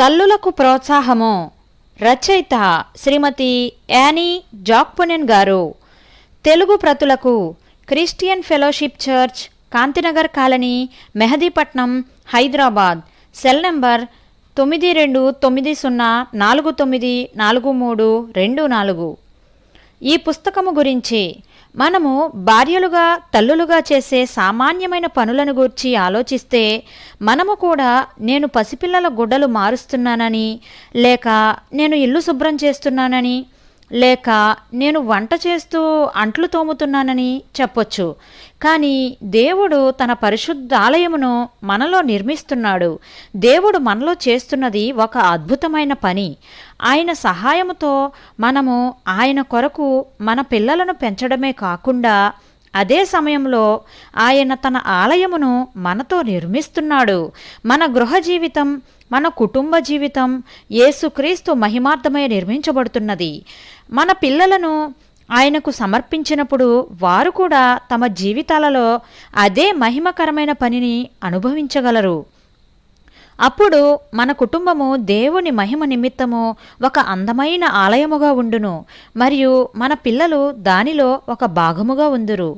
తల్లులకు ప్రోత్సాహము. రచయిత శ్రీమతి యానీ జాక్పునెన్ గారు. Telugu ప్రతులకు Christian fellowship church Kanthinagar colony Mehdipatnam Hyderabad. Cell number తొమ్మిది రెండు తొమ్మిది సున్నా నాలుగు తొమ్మిది నాలుగు మూడు రెండు నాలుగు. ఈ పుస్తకము గురించి మనము భార్యలుగా తల్లులుగా చేసే సామాన్యమైన పనులను గూర్చి ఆలోచిస్తే మనము కూడా నేను పసిపిల్లల గుడ్డలు మారుస్తున్నానని లేక నేను ఇల్లు శుభ్రం చేస్తున్నానని లేక నేను వంట చేస్తూ అంట్లు తోముతున్నానని చెప్పొచ్చు. కానీ దేవుడు తన పరిశుద్ధ ఆలయమును మనలో నిర్మిస్తున్నాడు. దేవుడు మనలో చేస్తున్నది ఒక అద్భుతమైన పని. ఆయన సహాయముతో మనము ఆయన కొరకు మన పిల్లలను పెంచడమే కాకుండా అదే సమయంలో ఆయన తన ఆలయమును మనతో నిర్మిస్తున్నాడు. మన గృహ జీవితం మన కుటుంబ జీవితం యేసుక్రీస్తు మహిమార్థమై నిర్మించబడుతున్నది. మన పిల్లలను ఆయనకు సమర్పించినప్పుడు వారు కూడా తమ జీవితాలలో అదే మహిమకరమైన పనిని అనుభవించగలరు. అప్పుడు మన కుటుంబము దేవుని మహిమ నిమిత్తము ఒక అందమైన ఆలయముగా ఉండును మరియు మన పిల్లలు దానిలో ఒక భాగముగా ఉందురు.